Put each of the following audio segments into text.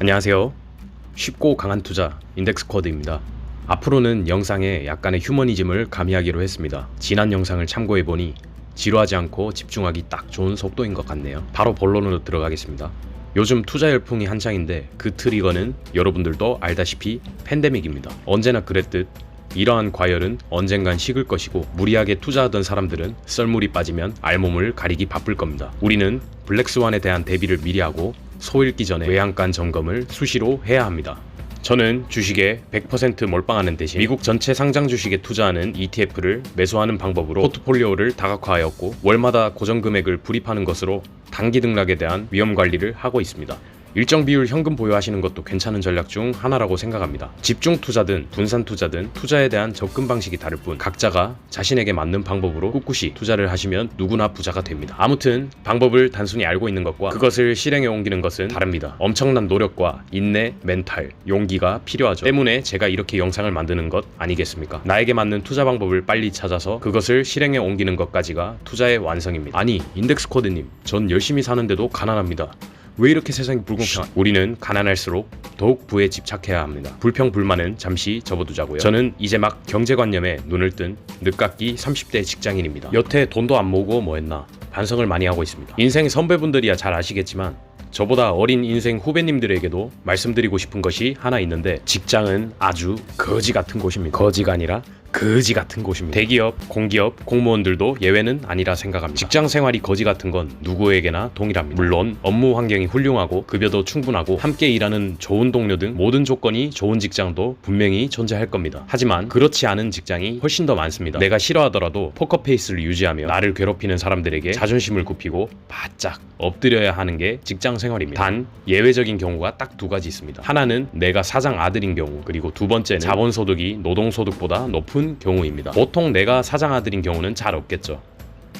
안녕하세요. 쉽고 강한 투자 인덱스 쿼드입니다. 앞으로는 영상에 약간의 휴머니즘을 가미하기로 했습니다. 지난 영상을 참고해 보니 지루하지 않고 집중하기 딱 좋은 속도인 것 같네요. 바로 본론으로 들어가겠습니다. 요즘 투자 열풍이 한창인데 그 트리거는 여러분들도 알다시피 팬데믹입니다. 언제나 그랬듯 이러한 과열은 언젠간 식을 것이고 무리하게 투자하던 사람들은 썰물이 빠지면 알몸을 가리기 바쁠 겁니다. 우리는 블랙스완에 대한 대비를 미리 하고 소 읽기 전에 외양간 점검을 수시로 해야 합니다. 저는 주식에 100% 몰빵하는 대신 미국 전체 상장 주식에 투자하는 ETF를 매수하는 방법으로 포트폴리오를 다각화하였고 월마다 고정 금액을 불입하는 것으로 단기 등락에 대한 위험 관리를 하고 있습니다. 일정 비율 현금 보유하시는 것도 괜찮은 전략 중 하나라고 생각합니다. 집중 투자든 분산 투자든 투자에 대한 접근 방식이 다를 뿐 각자가 자신에게 맞는 방법으로 꿋꿋이 투자를 하시면 누구나 부자가 됩니다. 아무튼 방법을 단순히 알고 있는 것과 그것을 실행에 옮기는 것은 다릅니다. 엄청난 노력과 인내, 멘탈, 용기가 필요하죠. 때문에 제가 이렇게 영상을 만드는 것 아니겠습니까? 나에게 맞는 투자 방법을 빨리 찾아서 그것을 실행에 옮기는 것까지가 투자의 완성입니다. 아니 인덱스 코드님, 전 열심히 사는데도 가난합니다. 왜 이렇게 세상이 불공평한? 우리는 가난할수록 더욱 부에 집착해야 합니다. 불평 불만은 잠시 접어두자고요. 저는 이제 막 경제관념에 눈을 뜬 늦깎이 30대 직장인입니다. 여태 돈도 안 모으고 뭐 했나 반성을 많이 하고 있습니다. 인생 선배분들이야 잘 아시겠지만 저보다 어린 인생 후배님들에게도 말씀드리고 싶은 것이 하나 있는데 직장은 아주 거지 같은 곳입니다. 거지가 아니라 거지 같은 곳입니다. 대기업, 공기업, 공무원들도 예외는 아니라 생각합니다. 직장 생활이 거지 같은 건 누구에게나 동일합니다. 물론 업무 환경이 훌륭하고 급여도 충분하고 함께 일하는 좋은 동료 등 모든 조건이 좋은 직장도 분명히 존재할 겁니다. 하지만 그렇지 않은 직장이 훨씬 더 많습니다. 내가 싫어하더라도 포커페이스를 유지하며 나를 괴롭히는 사람들에게 자존심을 굽히고 바짝 엎드려야 하는 게 직장 생활입니다. 단 예외적인 경우가 딱 두 가지 있습니다. 하나는 내가 사장 아들인 경우, 그리고 두 번째는 자본소득이 노동소득보다 높은 경우입니다. 보통 내가 사장 아들인 경우는 잘 없겠죠.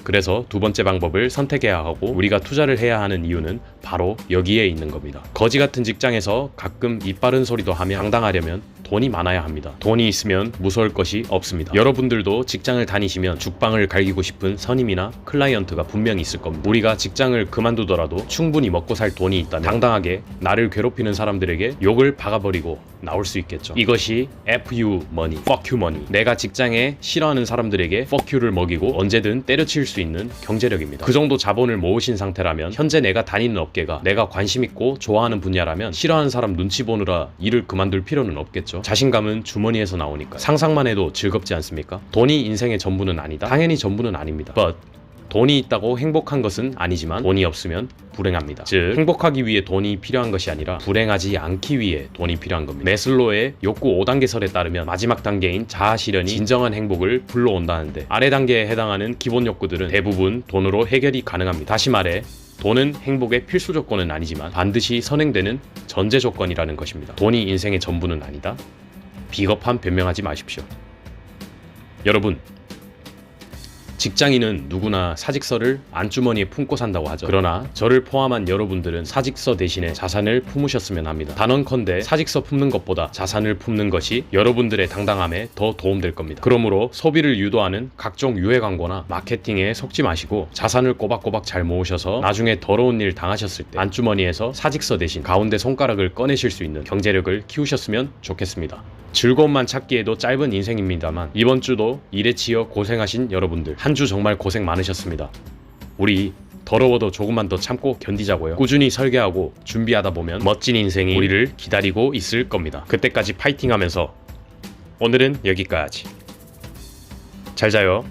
그래서 두 번째 방법을 선택해야 하고 우리가 투자를 해야 하는 이유는 바로 여기에 있는 겁니다. 거지 같은 직장에서 가끔 이빠른 소리도 하며 당당하려면 돈이 많아야 합니다. 돈이 있으면 무서울 것이 없습니다. 여러분들도 직장을 다니시면 죽방을 갈기고 싶은 선임이나 클라이언트가 분명히 있을 겁니다. 우리가 직장을 그만두더라도 충분히 먹고 살 돈이 있다면 당당하게 나를 괴롭히는 사람들에게 욕을 박아버리고 나올 수 있겠죠. 이것이 FU money, fuck you money. 내가 직장에 싫어하는 사람들에게 fuck you를 먹이고 언제든 때려칠 수 있는 경제력입니다. 그 정도 자본을 모으신 상태라면 현재 내가 다니는 업계가 내가 관심 있고 좋아하는 분야라면 싫어하는 사람 눈치 보느라 일을 그만둘 필요는 없겠죠. 자신감은 주머니에서 나오니까 상상만 해도 즐겁지 않습니까? 돈이 인생의 전부는 아니다. 당연히 전부는 아닙니다. But 돈이 있다고 행복한 것은 아니지만 돈이 없으면 불행합니다. 즉 행복하기 위해 돈이 필요한 것이 아니라 불행하지 않기 위해 돈이 필요한 겁니다. 메슬로의 욕구 5단계 설에 따르면 마지막 단계인 자아 실현이 진정한 행복을 불러온다는데 아래 단계에 해당하는 기본 욕구들은 대부분 돈으로 해결이 가능합니다. 다시 말해 돈은 행복의 필수 조건은 아니지만 반드시 선행되는 전제 조건이라는 것입니다. 돈이 인생의 전부는 아니다. 비겁한 변명하지 마십시오. 여러분, 직장인은 누구나 사직서를 안주머니에 품고 산다고 하죠. 그러나 저를 포함한 여러분들은 사직서 대신에 자산을 품으셨으면 합니다. 단언컨대 사직서 품는 것보다 자산을 품는 것이 여러분들의 당당함에 더 도움될 겁니다. 그러므로 소비를 유도하는 각종 유해 광고나 마케팅에 속지 마시고 자산을 꼬박꼬박 잘 모으셔서 나중에 더러운 일 당하셨을 때 안주머니에서 사직서 대신 가운데 손가락을 꺼내실 수 있는 경제력을 키우셨으면 좋겠습니다. 즐거움만 찾기에도 짧은 인생입니다만 이번 주도 일에 치여 고생하신 여러분들 한 주 정말 고생 많으셨습니다. 우리 더러워도 조금만 더 참고 견디자고요. 꾸준히 설계하고 준비하다 보면 멋진 인생이 우리를 기다리고 있을 겁니다. 그때까지 파이팅 하면서 오늘은 여기까지. 잘 자요.